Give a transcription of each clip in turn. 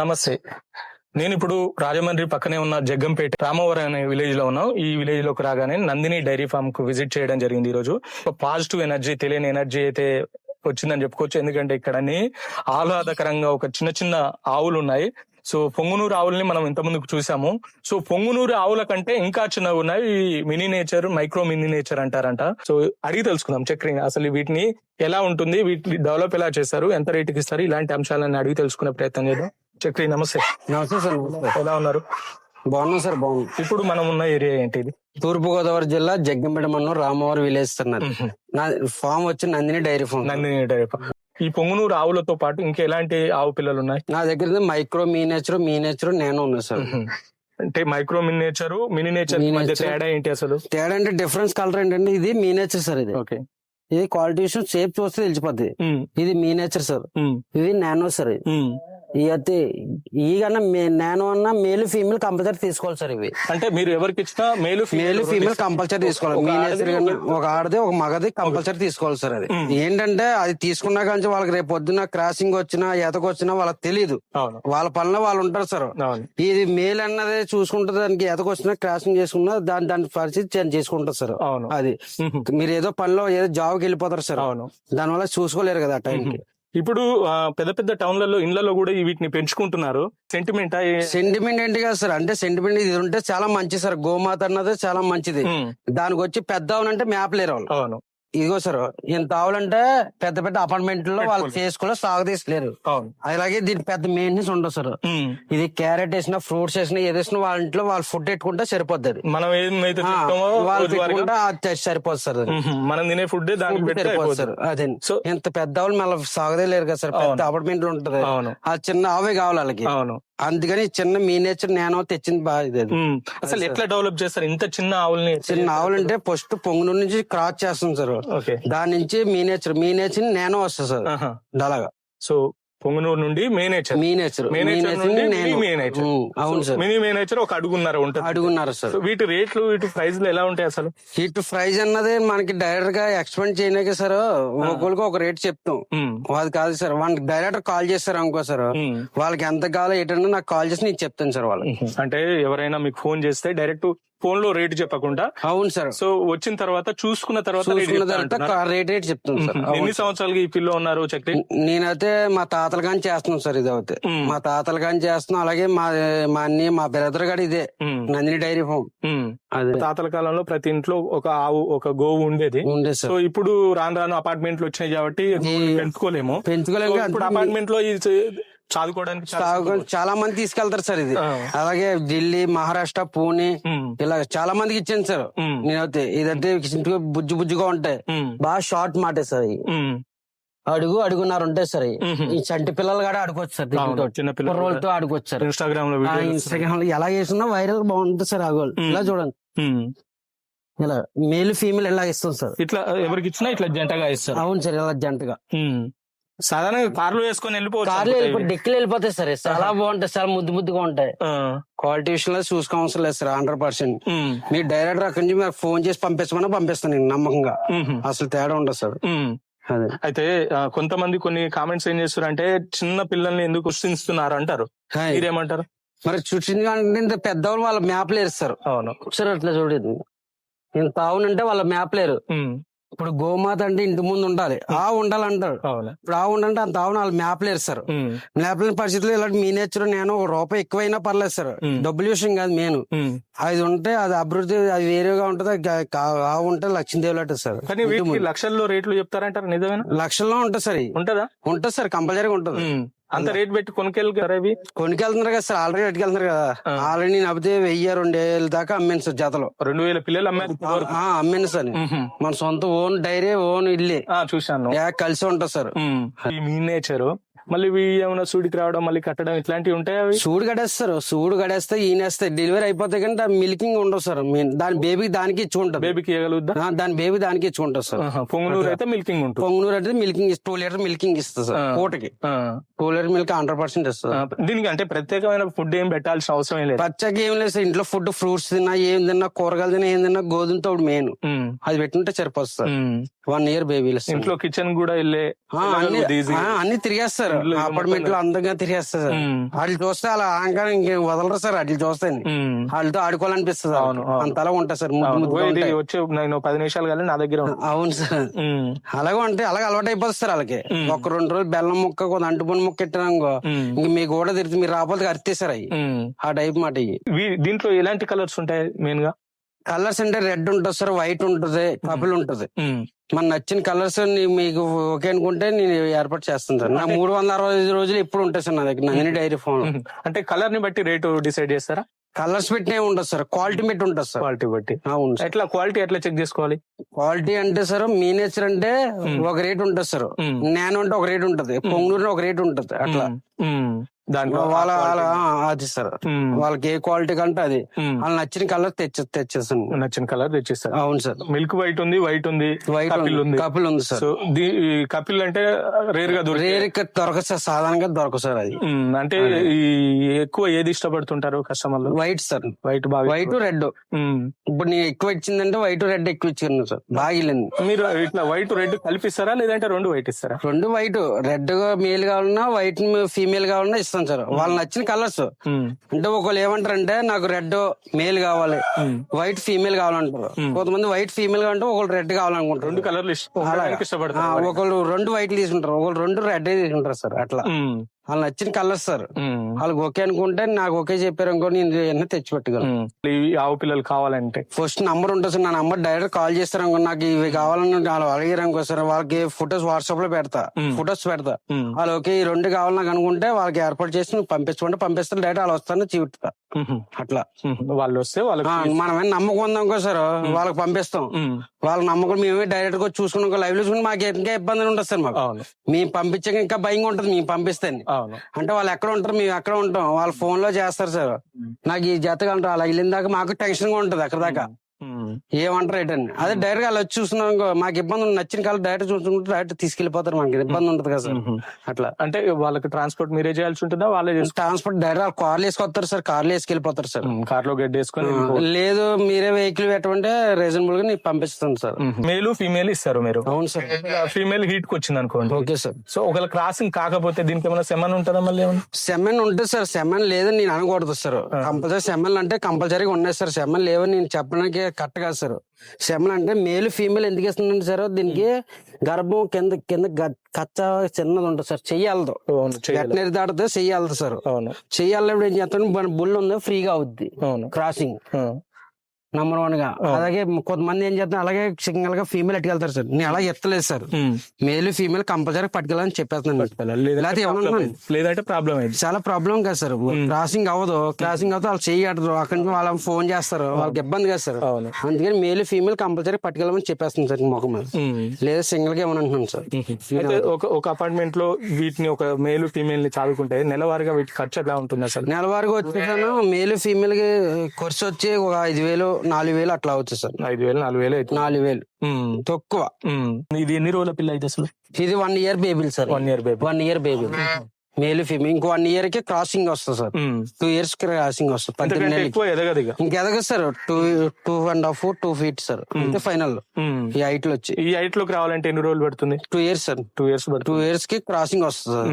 నమస్తే. నేను ఇప్పుడు రాజమండ్రి పక్కనే ఉన్న జగ్గంపేట రామవరం అనే విలేజ్లో ఉన్నాం. ఈ విలేజ్లోకి రాగానే నందిని డైరీ ఫార్మ్కు విజిట్ చేయడం జరిగింది ఈ రోజు పాజిటివ్ ఎనర్జీ తెలియని ఎనర్జీ అయితే వచ్చిందని చెప్పుకోవచ్చు. ఎందుకంటే ఇక్కడని ఆహ్లాదకరంగా ఒక చిన్న చిన్న ఆవులు ఉన్నాయి. సో పొంగునూరు ఆవుల్ని మనం ఇంత ముందుకు చూసాము. సో పొంగునూరు ఆవుల కంటే ఇంకా చిన్నవి ఉన్నాయి. ఈ mini nature micro mini nature అంటారంట. సో అడిగి తెలుసుకుందాం చక్రి. అసలు వీటిని ఎలా ఉంటుంది? వీటిని డెవలప్ ఎలా చేస్తారు? ఎంత రేటుకి ఇస్తారు? ఇలాంటి అంశాలను అడిగి తెలుసుకునే ప్రయత్నం చేద్దాం. చక్రి నమస్తే. నమస్తే సార్. ఎలా ఉన్నారు? బాగున్నాం సార్ బాగున్నాం. ఇప్పుడు మనం ఉన్న ఏరియా ఏంటి ఇది? తూర్పు గోదావరి జిల్లా జగ్గంపేట మండలం రామవారి విలేజ్ నాది. నా ఫామ్ వచ్చి Nandini dairy farm Nandini dairy farm. ఈ పొంగునూరు ఆవులతో పాటు ఇంకా ఎలాంటి ఆవు పిల్లలు ఉన్నాయి? నా దగ్గర మైక్రో మీనేచర్ మీనేచర్ నేను ఉన్నా సార్. అంటే మైక్రో మినినేచర్ మినీ నేచర్ మధ్య. తేడా ఏంటి అసలు? తేడా అంటే డిఫరెన్స్ కలర్ ఏంటంటే ఇది మీనేచర్ సార్ ఇది. ఓకే. ఇది క్వాలిటీ షేప్ చూస్తే తెలిసిపోద్ది. ఇది మీనేచర్ సార్. ఇది నానో సార్ ఇది. అయితే ఈ కన్నా నానో అన్న మేల్ ఫీమేల్ కంపల్సరీ తీసుకోవాలి సార్ ఇవి. అంటే మీరు ఎవరికి ఇచ్చినా మేలు మేల్ ఫీమేల్ కంపల్సరీ తీసుకోవాలి. ఒక ఆడది, ఒక ఆడది ఒక మగది కంపల్సరీ తీసుకోవాలి సార్ అది. ఏంటంటే అది తీసుకున్నా కానీ వాళ్ళకి రేపు పొద్దున్న క్రాసింగ్ వచ్చినా ఈతకు వచ్చినా వాళ్ళకి తెలియదు వాళ్ళ పనిలో వాళ్ళు ఉంటారు సార్. ఇది మేల్ అన్నది చూసుకుంటే దానికి ఎదకు వచ్చినా క్రాసింగ్ చేసుకున్నా దాని దాని పరిస్థితి చేంజ్ చేసుకుంటారు సార్ అవును. అది. మీరు ఏదో పనిలో ఏదో జాబ్కి వెళ్ళిపోతారు సార్. అవును. దానివల్ల చూసుకోలేరు కదా ఆ టైంకి. ఇప్పుడు పెద్ద పెద్ద టౌన్లలో ఇండ్లలో కూడా వీటిని పెంచుకుంటున్నారు. సెంటిమెంట్ సెంటిమెంట్ ఏంటి కదా సార్. అంటే సెంటిమెంట్ ఇది ఉంటే చాలా మంచిది సార్. గోమాత అన్నది చాలా మంచిది. దానికి వచ్చి పెద్ద ఆవులంటే మేపలేరు వాళ్ళు. అవును. ఇదిగో సార్ ఇంత ఆవులంటే పెద్ద పెద్ద అపార్ట్మెంట్లో వాళ్ళు. చేసుకుని సాగు తీసలేరు అవును అలాగే దీని పెద్ద మెయింటెనెన్స్ ఉండదు సార్. ఇది క్యారెట్ వేసినా ఫ్రూట్స్ వేసినా ఏది వేసినా వాళ్ళ ఇంట్లో వాళ్ళు ఫుడ్ పెట్టుకుంటే సరిపోద్ది. మనం వాళ్ళు పెట్టుకుంటే సరిపోతుంది సార్ మనం తినే ఫుడ్ సరిపోతుంది సార్. అదే ఇంత పెద్ద ఆవులు మళ్ళీ సాగదే లేరు కదా సార్ పెద్ద. అపార్ట్మెంట్లో ఉంటది అవును ఆ చిన్న ఆవే కావాలి వాళ్ళకి అవును అందుకని చిన్న మీ నేచర్ నేను తెచ్చింది బాగా ఇది అది. అసలు ఎట్లా డెవలప్ చేస్తారు? ఇంత చిన్న ఆవుల్ని చిన్న ఆవులు అంటే ఫస్ట్ పొంగునూరు నుంచి క్రాస్ చేస్తాం సార్ ఓకే. దాని నుంచి మీ నేచర్ మీ నేచర్ నేను వస్తా సార్. అలాగా సో పొంగునూరు నుండి మేనేచర్ మేనేచర్ నేచర్. నుండి మినీ మేనేచర్ అవును సార్. మినీ మేనేచర్ ఒక అడుగున్నర ఉంటుంది. అడుగున్నారు సార్. వీటి రేట్లు వీటి ప్రైస్లు ఎలా ఉంటాయి అసలు? హిట్ ప్రైజ్ అన్నది మనకి డైరెక్ట్గా ఎక్స్పెండ్ చేయడానికి సార్. ఒక్కొక్కరికి ఒక రేట్ చెప్తాం. అది కాదు సార్. వాళ్ళకి డైరెక్ట్ కాల్ చేస్తారు అనుకో సార్. వాళ్ళకి ఎంత కావాలో ఏంటంటే నాకు కాల్ చేసి నేను చెప్తాను సార్ వాళ్ళకి. అంటే ఎవరైనా మీకు ఫోన్ చేస్తే డైరెక్ట్ ఫోన్లో రేట్ చెప్పకుండా. అవును సార్. సో వచ్చిన తర్వాత చూసుకున్న తర్వాత చూసుకున్న? రేట్ రేట్ చెప్తాను సార్. ఎన్ని సార్. సంవత్సరాలుగా ఈ పిల్లో ఉన్నారు చక్రి నేనైతే మా తాతలు కానీ చేస్తున్నాం సార్ ఇది ఉమ్. మా తాతలు కానీ చేస్తున్నాం. అలాగే మా మా అన్ని మా బ్రదర్ గారు ఇదే. Nandini dairy farm. అదే. తాతల కాలంలో ప్రతి ఇంట్లో ఒక ఆవు ఒక గోవు ఉండేది. ఉండే సో ఇప్పుడు రాను రాను అపార్ట్మెంట్లు వచ్చినాయి కాబట్టి పెంచుకోలేము. పెంచుకోలేము ఇప్పుడు అపార్ట్మెంట్లో చదువుకోవడానికి చాలా మంది తీసుకెళ్తారు సార్ ఇది. అలాగే ఢిల్లీ మహారాష్ట్ర పూణే. ఇలా చాలా మందికి ఇచ్చాను సార్. నేనైతే ఇదంటే బుజ్జు బుజ్జుగా ఉంటాయి. బాగా షార్ట్ మాటే సార్. అడుగు అడుగున్నారు ఉంటాయి సార్. ఈ చంటి పిల్లలు కూడా ఆడుకోవచ్చు సార్ కుర్రోళ్ళతో ఆడుకోవచ్చు సార్ ఇన్స్టాగ్రామ్లో ఇన్స్టాగ్రామ్లో ఎలా చేసినా వైరల్ బాగుంటుంది సార్ ఆ గోల్ ఉమ్. ఇలా చూడండి. ఇలా మేల్ ఫీమేల్ ఇలా ఇస్తాం సార్ ఇట్లా ఎవరికి ఇచ్చినా ఇట్లా జంటగా ఇస్తారు అవును సార్ ఇలా జంటగా. సాధారణంగా కార్లు వేసుకొని వెళ్ళిపోవచ్చు కార్లు వెళ్ళిపోయి. డెక్కులు వెళ్ళిపోతాయి సార్. చాలా బాగుంటాయి చాలా ముద్దు ముద్దుగా ఉంటాయి. ఆ. క్వాలిటీ విషయంలో చూసుకోవసరం లేదు సార్ హండ్రెడ్ పర్సెంట్. మీరు డైరెక్ట్ అక్కడి నుంచి మీరు ఫోన్ చేసి పంపించమని పంపిస్తాను నేను నమ్మకంగా. అసలు తేడా ఉండదు సార్. అయితే కొంతమంది కొన్ని కామెంట్స్ ఏం చేస్తారంటే చిన్న పిల్లల్ని ఎందుకు సృష్టిస్తున్నారు అంటారు. మీరేమంటారు? మరి చూసింది కానీ ఇంత పెద్దవాళ్ళు వాళ్ళ మ్యాప్లు వేస్తారు అవును. ఒకసారి అట్లా చూడండి ఇంత ఆవునంటే వాళ్ళ మ్యాప్లేరు ఉమ్. ఇప్పుడు గోమాత అంటే ఇంటి ముందు ఉండాలి ఆ ఉండాలంటారు ఇప్పుడు ఆ ఉండంటే అంత ఆవును వాళ్ళ సార్ ఉమ్. మ్యాప్లేని పరిస్థితుల్లో ఇలాంటి మీ నేచర్ నేను ఒక రూపాయి ఎక్కువైనా పర్లేదు సార్. డబ్బుల విషయం కాదు మెయిన్ ఉమ్. అది ఉంటే అది అభివృద్ధి అది వేరేగా ఉంటది ఆ ఉంటే లక్ష్మీదేవి లాంటి సార్. లక్షల్లో రేట్లు చెప్తారంటారు నిజమేనా లక్షల్లో ఉంటుంది సార్. ఉంటదా ఉంటుంది సార్ కంపల్సరీగా ఉంటుంది. అంత రేట్ పెట్టి కొనుకెళ్ళారు ఇవి కొనుకెళ్తున్నారు కదా సార్ ఆల్రెడీ ఎట్టుకెళ్తున్నారు కదా. ఆల్రెడీ అభితే వెయ్యి రెండు వేల దాకా అమ్మాను సార్ జతలో. రెండు వేల పిల్లలు అమ్మారు అమ్మాను సార్. మన సొంత ఓన్ డైరీ ఓన్ ఇల్లే. చూశాను. కలిసి ఉంటుంది సార్. మీ నేచర్. మళ్ళీ ఏమైనా సూడికి రావడం మళ్ళీ కట్టడం ఇట్లాంటివి ఉంటాయి అవి? సూడు గడేస్తారు సూడు గడేస్తే ఈనేస్తాయి డెలివరీ అయిపోతే కానీ మిల్కింగ్ ఉండవు సార్. దాని బేబీకి దానికి ఇచ్చుకుంటది బేబీకి ఇవ్వగలుగుద్దా ఆ, దాని బేబీ దానికి ఇచ్చుకుంటుంది సార్. పొంగునూరు అయితే మిల్కింగ్ ఉంటుంది. పొంగునూరు అయితే మిల్కింగ్ టూ లీటర్ మిల్కింగ్ ఇస్తుంది సార్. పూటకి. Two litre milk hundred percent ఇస్తుంది దీనికి అంటే ప్రత్యేకమైన ఫుడ్ ఏం పెట్టాల్సిన అవసరం లేదు. పచ్చకి ఏం లేదు సార్. ఇంట్లో ఫుడ్ ఫ్రూట్స్ తిన్నా ఏం తిన్నా కూరగాయలు తిన్నా ఏం తిన్నా గోధుమ తోడు మెయిన్. అది పెట్టుంటే సరిపోతుంది సార్. వన్ ఇయర్ బేబీలు ఇంట్లో కిచెన్ కూడా వెళ్ళే అన్ని తిరిగేస్తారు. అపార్ట్మెంట్లో అందంగా తిరిగేస్తారు సార్. వాళ్ళు చూస్తే అలా అహంకారం ఇంకేం వదలరు సార్. వాళ్ళు చూస్తే వాళ్ళతో ఆడుకోవాలనిపిస్తుంది అవును. అంతలా ఉంటాయి సార్. వచ్చి నేను పది నిమిషాలు కానీ నా దగ్గర. అవును సార్. అలాగే ఉంటే అలాగే అలవాటు అయిపోతుంది సార్ వాళ్ళకి. ఒక రెండు రోజులు బెల్లం ముక్క కొంత అంటుపని ముక్క ఇట్టానుకో ఇంక మీ కూడా తిరిగి మీరు రాకపోతే అరితేసారు అవి. ఉమ్. ఆ టైప్ మాట దీంట్లో ఎలాంటి కలర్స్ ఉంటాయి మెయిన్గా? కలర్స్ అంటే రెడ్ ఉంటుంది సార్ వైట్ ఉంటుంది పర్పుల్ ఉంటుంది. మన నచ్చిన కలర్స్ మీకు ఓకే అనుకుంటే నేను ఏర్పాటు చేస్తాను సార్. నా మూడు వందల అరవై ఐదు రోజులు ఎప్పుడు ఉంటాయి సార్ నా దగ్గర నందిని డైరీ ఫోన్. అంటే కలర్ని బట్టి రేటు డిసైడ్ చేస్తారా? కలర్స్ పెట్టినే ఉంటుంది సార్ క్వాలిటీ పెట్టి ఉంటుంది సార్. క్వాలిటీ బట్టి. అవును ఎట్లా క్వాలిటీ ఎట్లా చెక్ చేసుకోవాలి? క్వాలిటీ అంటే సార్ మీ నేచర్ అంటే. ఒక రేట్ ఉంటుంది సార్. నేను అంటే ఒక రేట్ ఉంటుంది పొంగనూరు ఒక రేట్ ఉంటుంది అట్లా. దాంట్లో వాళ్ళ వాళ్ళ సార్ వాళ్ళకి ఏ క్వాలిటీ కంటే అది. వాళ్ళు నచ్చిన కలర్ తెచ్చ తెచ్చేసాను నచ్చిన కలర్ తెచ్చిస్తారు. అవును సార్. మిల్క్ వైట్ ఉంది వైట్ ఉంది వైట్ కపిల్ ఉంది. కపిల్ ఉంది సార్. కపిల్ అంటే రేర్గా దొరికే రేర్ ఇక్కడ దొరకదు సార్. సాధారణంగా దొరకదు సార్ అది. అంటే ఈ ఎక్కువ ఏది ఇష్టపడుతుంటారు కస్టమర్లు? White sir. వైట్ బాగా వైట్ రెడ్. ఇప్పుడు నేను ఎక్కువ ఇచ్చిందంటే వైట్ రెడ్ ఎక్కువ ఇచ్చాను సార్. బాగా వెళ్ళింది. మీరు ఇట్లా వైట్ రెడ్ కలిపిస్తారా? లేదంటే రెండు వైట్ ఇస్తారా? రెండు వైట్ రెడ్ మేల్ కావాలన్నా వైట్ ఫీమేల్ కావాలన్నా ఇస్తాను సార్. వాళ్ళు నచ్చిన కలర్స్ అంటే ఒకళ్ళు ఏమంటారంటే నాకు రెడ్ మేల్ కావాలి. వైట్ ఫీమేల్ కావాలంటారు. కొంతమంది వైట్ ఫీమేల్ కావాలంటే ఒకళ్ళు రెడ్ కావాలనుకుంటారు. రెండు కలర్లు ఇష్టపడతారు ఒకళ్ళు రెండు వైట్ తీసుకుంటారు. ఒకళ్ళు రెండు రెడ్ తీసుకుంటారు సార్ అట్లా. వాళ్ళు నచ్చిన కలర్స్ సార్. వాళ్ళకి ఓకే అనుకుంటే నాకు ఓకే చెప్పారు అనుకో నేను తెచ్చి పెట్టగలను. ఆవు పిల్లలు కావాలంటే. ఫస్ట్ నంబర్ ఉంటుంది సార్ నా నంబర్ డైరెక్ట్ కాల్ చేస్తారు అనుకో నాకు ఇవి కావాలని వాళ్ళు అడిగారు అనుకో సార్ వాళ్ళకి ఫొటోస్ వాట్సాప్లో పెడతా. ఫొటోస్ పెడతా. వాళ్ళు ఓకే ఈ రెండు కావాలి నాకు అనుకుంటే వాళ్ళకి ఏర్పాటు చేసి నువ్వు పంపించమంటే పంపిస్తాను డైరెక్ట్ వాళ్ళు వస్తాను చూపుతా అట్లా. వాళ్ళు వస్తే ఆ, వాళ్ళకి మనమే నమ్మకం ఉందాం అనుకో సార్ వాళ్ళకి పంపిస్తాం. వాళ్ళ నమ్మకం మేమే డైరెక్ట్గా చూసుకున్నాం లైవ్లో చూసుకుని మాకు ఇంకా ఇబ్బంది ఉంటుంది సార్ మాకు. మేము పంపించాక ఇంకా భయంగా ఉంటుంది మేము పంపిస్తే అవును అంటే వాళ్ళు ఎక్కడ ఉంటారు మేము ఎక్కడ ఉంటాం వాళ్ళ ఫోన్లో చేస్తారు సార్. నాకు ఈ జత కంటారు అలా వెళ్ళిన దాకా మాకు టెన్షన్గా ఉంటది అక్కడ దాకా. ఏమంటారు ఏంటని అదే డైరెక్ట్ అలా వచ్చి చూస్తున్నాం మాకు ఇబ్బంది ఉంది, నచ్చిన కాలం డైరెక్ట్ చూసుకుంటే డైరెక్ట్ తీసుకెళ్ళిపోతారు మనకి ఇబ్బంది ఉంటుంది కదా సార్. అట్లా. అంటే వాళ్ళకి ట్రాన్స్పోర్ట్ మీరే చేయాల్సి ఉంటుందా? వాళ్ళే ట్రాన్స్పోర్ట్ డైరెక్ట్ కార్లు వేసుకొస్తారు సార్. కార్లు వేసుకెళ్ళిపోతారు సార్. కార్లో గడ్డ వేసుకొని. లేదు మీరే వెహికల్ పెట్టమంటే రీజనబుల్గా నీకు పంపిస్తాను సార్. మేలు ఫీమేల్ ఇస్తారు మీరు? అవును సార్. ఫీమేల్ హీట్కి వచ్చింది అనుకోండి. Okay sir. సో ఒకవేళ క్రాసింగ్ కాకపోతే దీనికి ఏమైనా సెమన్ ఉంటుందా మళ్ళీ సెమెన్ ఉంటుంది సార్ సెమెన్ లేదని నేను అనకూడదు సార్. కంపల్సరీ సెమెన్ అంటే కంపల్సరీగా ఉన్నాయి సార్. సెమెన్ లేవని నేను చెప్పడానికి కరెక్ట్ కాదు సార్. సెమెన్ అంటే మేల్ ఫీమేల్ ఎందుకు ఇస్తుందండి సార్? దీనికి గర్భం కింద కింద కచ్చ చిన్నది ఉంటుంది సార్. చెయ్యాలదు. వెటనరీ దాటితే చెయ్యాలదు సార్. అవును. చెయ్యాలి ఏం చేస్తాను మన బుల్ ఉంది ఫ్రీగా అవుద్ది. అవును. క్రాసింగ్. నంబర్ వన్గా. అలాగే కొంతమంది ఏం చేస్తారు అలాగే సింగల్గా ఫీమేల్ ఎట్టుకెళ్తారు సార్. నేను అలా ఎత్తలేదు సార్. మేల్ ఫీమేల్ కంపల్సరీ పట్టుకెళ్ళని చెప్పేస్తున్నాను. లేదంటే ప్రాబ్లం అయింది. చాలా ప్రాబ్లం కదా సార్. క్రాసింగ్ అవ్వదు. క్రాసింగ్ అవుతే వాళ్ళు చేయడరు అక్కడి నుంచి వాళ్ళ ఫోన్ చేస్తారు. వాళ్ళకి ఇబ్బంది కదా సార్. అందుకని మేల్ ఫీమేల్ కంపల్సరీ పట్టుకెళ్ళమని చెప్పేస్తుంది సార్ ముఖం. లేదా సింగిల్గా ఏమని అంటున్నాను సార్. ఒక ఒక అపార్ట్మెంట్లో వీటిని ఒక మేలు ఫీమేల్ని చదువుకుంటే నెలవారీగా వీటి ఖర్చు ఎలా ఉంటుంది అసలు నెలవారీగా వచ్చేసాను. మేల్ ఫీమేల్కి ఖర్చు వచ్చి ఒక ఐదు వేలు నాలుగు వేలు అట్లా అవుతుంది సార్. ఐదు వేలు నాలుగు వేలు అవుతుంది. నాలుగు వేలు. తక్కువ. ఇది ఎన్ని రోజుల పిల్ల అయితే అసలు? ఇది one year బేబీలు sir. One year baby. One year baby. Male female. ఇంకో వన్ ఇయర్కి క్రాసింగ్ వస్తుంది సార్. టూ ఇయర్స్కి క్రాసింగ్ వస్తుంది. పద్దెనిమిది ఎదగదు ఇక. ఇంకెదగదు sir. Two two and half two feet sir. అంతే ఫైనల్. ఈ హైట్లో వచ్చి ఈ హైట్లోకి రావాలంటే ఎన్ని రోజులు పడుతుంది? Two years sir. Two years two ఇయర్స్కి క్రాసింగ్ వస్తుంది సార్.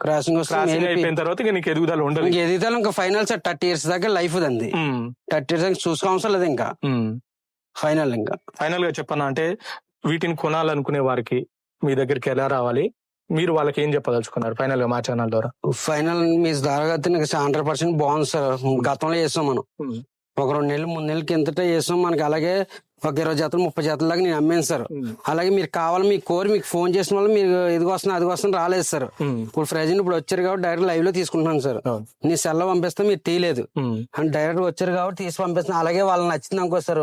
క్రాసింగ్ క్రాసింగ్ అయిపోయిన తర్వాత ఇక నీకు ఎదుగుదల ఉండదు. ఎదిగితే ఇంకా ఫైనల్ సార్ థర్టీ ఇయర్స్ దాకా లైఫ్ ఉమ్. థర్టీ ఇయర్స్ దాకా చూసుకోవసరం లేదు ఇంకా. ఫైనల్ ఇంకా. ఫైనల్గా చెప్పనా అంటే వీటిని కొనాలనుకునే వారికి మీ దగ్గరికి ఎలా రావాలి? మీరు వాళ్ళకి ఏం చెప్పదలుచుకున్నారు ఫైనల్గా మా ఛానల్ ద్వారా? ఫైనల్ మీ దారగతి హండ్రెడ్ పర్సెంట్ బాగుంది సార్. గతంలో చేసాం మనం. ఒక రెండు నెలలు మూడు నెలల కిందట చేసాం. మనకి అలాగే ఒక ఇరవై జతలు ముప్పై జతల దాకా నేను అమ్మాను సార్. అలాగే మీరు కావాలి మీకు కోరి మీకు ఫోన్ చేసిన వాళ్ళు మీరు ఇదిగో వస్తున్నా అది వస్తున్నా రాలేదు సార్. ఇప్పుడు ప్రజెంట్ ఇప్పుడు వచ్చారు కాబట్టి డైరెక్ట్ లైవ్లో తీసుకుంటున్నాను సార్. నీ సెల్ పంపిస్తే మీరు తీయలేదు. అని డైరెక్ట్ వచ్చారు కాబట్టి తీసి పంపిస్తున్నా అలాగే వాళ్ళకి నచ్చింది అనుకో సార్.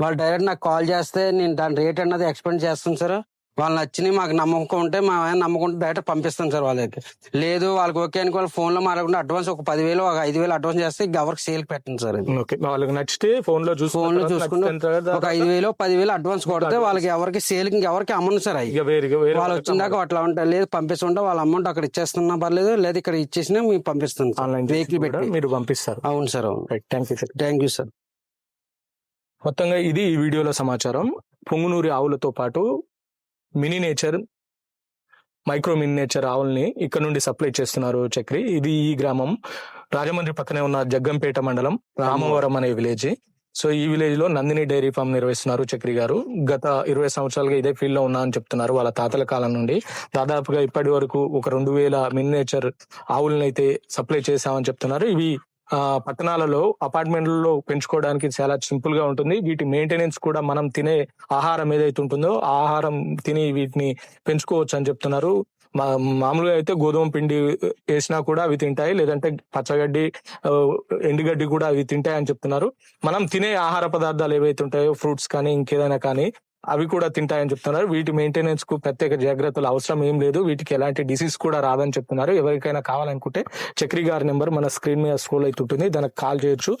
వాళ్ళు డైరెక్ట్ నాకు కాల్ చేస్తే నేను దాని రేట్ అన్నది ఎక్స్పెండ్ చేస్తాను సార్ వాళ్ళు నచ్చింది మాకు నమ్మకం ఉంటే మా నమ్మకం డైరెక్ట్ పంపిస్తాను సార్ వాళ్ళకి లేదు వాళ్ళకి ఓకే అనుకో వాళ్ళు ఫోన్లో మాట్లాడకుండా అడ్వాన్స్ ఒక పదివేలు ఒక ఐదు వేలు అడ్వాన్స్ చేస్తే ఎవరికి సేల్ పెట్టండి సార్ వాళ్ళకి నచ్చితే ఫోన్లో చూసుకున్న ఫోన్లో తర్వాత చూసుకుంటే ఒక ఐదు వేలు పదివేలు అడ్వాన్స్ కొడితే వాళ్ళకి ఎవరికి సేల్ ఎవరికి అమ్మను సార్ అవి. వాళ్ళు వచ్చిన దాకా అట్లా ఉంటాయి. లేదు పంపిస్తుంటే వాళ్ళ అమౌంట్ అక్కడ ఇచ్చేస్తున్నా పర్లేదు లేదు ఇక్కడ ఇచ్చేసినా మీకు పంపిస్తాను ఆన్లైన్ వెహికల్ పెట్టి. మీరు పంపిస్తారు. అవును sir thank you sir thank you sir మొత్తంగా ఇది ఈ వీడియోలో సమాచారం. పొంగునూరి ఆవులతో పాటు mini nature micro mini nature ఆవుల్ని ఇక్కడ నుండి సప్లై చేస్తున్నారు చక్రి. ఇది ఈ గ్రామం. రాజమండ్రి పక్కనే ఉన్న జగ్గంపేట మండలం రామవరం అనే విలేజ్. సో ఈ విలేజ్లో నందిని డైరీ ఫామ్ నిర్వహిస్తున్నారు చక్రి గారు. గత ఇరవై సంవత్సరాలుగా ఇదే ఫీల్డ్లో ఉన్నా అని చెప్తున్నారు వాళ్ళ తాతల కాలం నుండి. దాదాపుగా ఇప్పటి వరకు ఒక రెండు వేల మినినేచర్ ఆవులను అయితే సప్లై చేశామని చెప్తున్నారు. ఇవి పట్టణాలలో అపార్ట్మెంట్లలో పెంచుకోవడానికి చాలా సింపుల్గా ఉంటుంది. వీటి మెయింటెనెన్స్ కూడా మనం తినే ఆహారం ఏదైతే ఉంటుందో ఆ ఆహారం తిని వీటిని పెంచుకోవచ్చు అని చెప్తున్నారు. మా మామూలుగా అయితే గోధుమ పిండి వేసినా కూడా అవి తింటాయి. లేదంటే పచ్చగడ్డి ఎండుగడ్డి కూడా అవి తింటాయి అని చెప్తున్నారు. మనం తినే ఆహార పదార్థాలు ఏవైతే ఉంటాయో ఫ్రూట్స్ కానీ ఇంకేదైనా కానీ అవి కూడా తింటాయని చెప్తున్నారు. వీటి మెయింటెనెన్స్కు ప్రత్యేక జాగ్రత్తలు అవసరం ఏం లేదు. వీటికి ఎలాంటి డిసీజ్ కూడా రాదని చెప్తున్నారు. ఎవరికైనా కావాలనుకుంటే చక్రి గారి నెంబర్ మన స్క్రీన్ మీద స్క్రోల్ అవుతుంటుంది దానికి కాల్ చేయొచ్చు.